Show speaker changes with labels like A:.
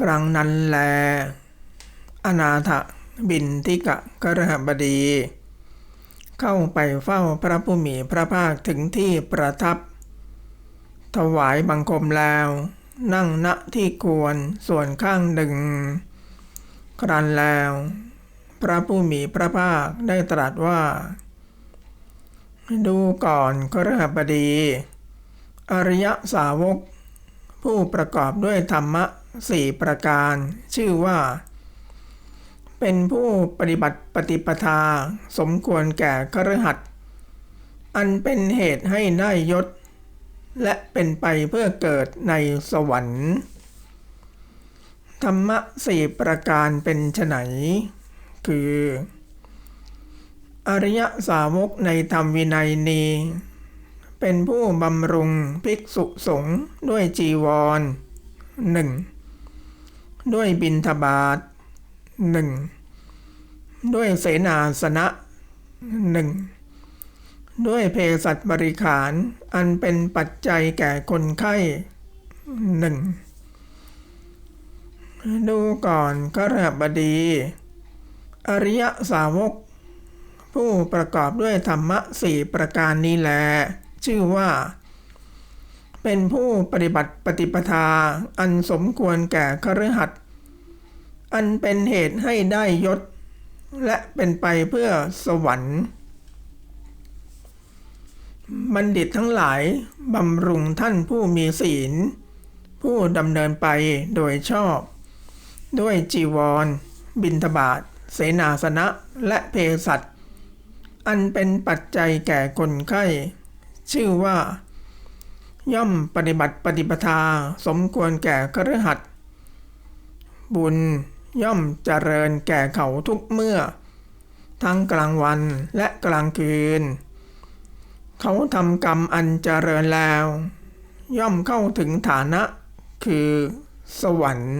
A: ครั้งนั้นแล อนาถบินทิกะกระหบดี เข้าไปเฝ้าพระผู้มีพระภาคถึงที่ประทับ ถวายบังคมแล้ว นั่งณที่ควรส่วนข้างหนึ่ง ครั้นแล้ว พระผู้มีพระภาคได้ตรัสว่า ดูก่อนกระหบดี อริยสาวก ผู้ประกอบด้วยธรรมะ สี่ประการ ชื่อว่า เป็นผู้ปฏิบัติปฏิปทา สมควรแก่ครหัสอันเป็นเหตุให้ได้ยศ และเป็นไปเพื่อเกิดในสวรรค์ ธรรมะสี่ประการเป็นไฉนคือ อริยสาวกในธรรมวินัยนี้เป็นผู้บำรุงภิกษุสงฆ์ด้วยจีวรหนึ่ง ด้วยบิณฑบาตหนึ่งด้วยเสนาสนะหนึ่งด้วยเภสัชบริขาร อันเป็นปัจจัยแก่คนไข้หนึ่งดูก่อนกระบดี อริยสาวก ผู้ประกอบด้วยธรรมะสี่ประการนี้แล ชื่อว่า เป็นผู้ปฏิบัติปฏิปทาอันสมควรแก่คฤหัสถ์ อันเป็นเหตุให้ได้ยศ และเป็นไปเพื่อสวรรค์ บัณฑิตทั้งหลายบำรุงท่านผู้มีศีล ผู้ดำเนินไปโดยชอบ ด้วยจีวร บิณฑบาตเสนาสนะและเพสัตอันเป็นปัจจัยแก่คนไข้ ชื่อว่า ย่อมปฏิบัติปฏิปทาสมควรแก่คฤหัสบุญ ย่อมเจริญแก่เขาทุกเมื่อ ทั้งกลางวันและกลางคืน เขาทำกรรมอันเจริญแล้ว ย่อมเข้าถึงฐานะ คือ สวรรค์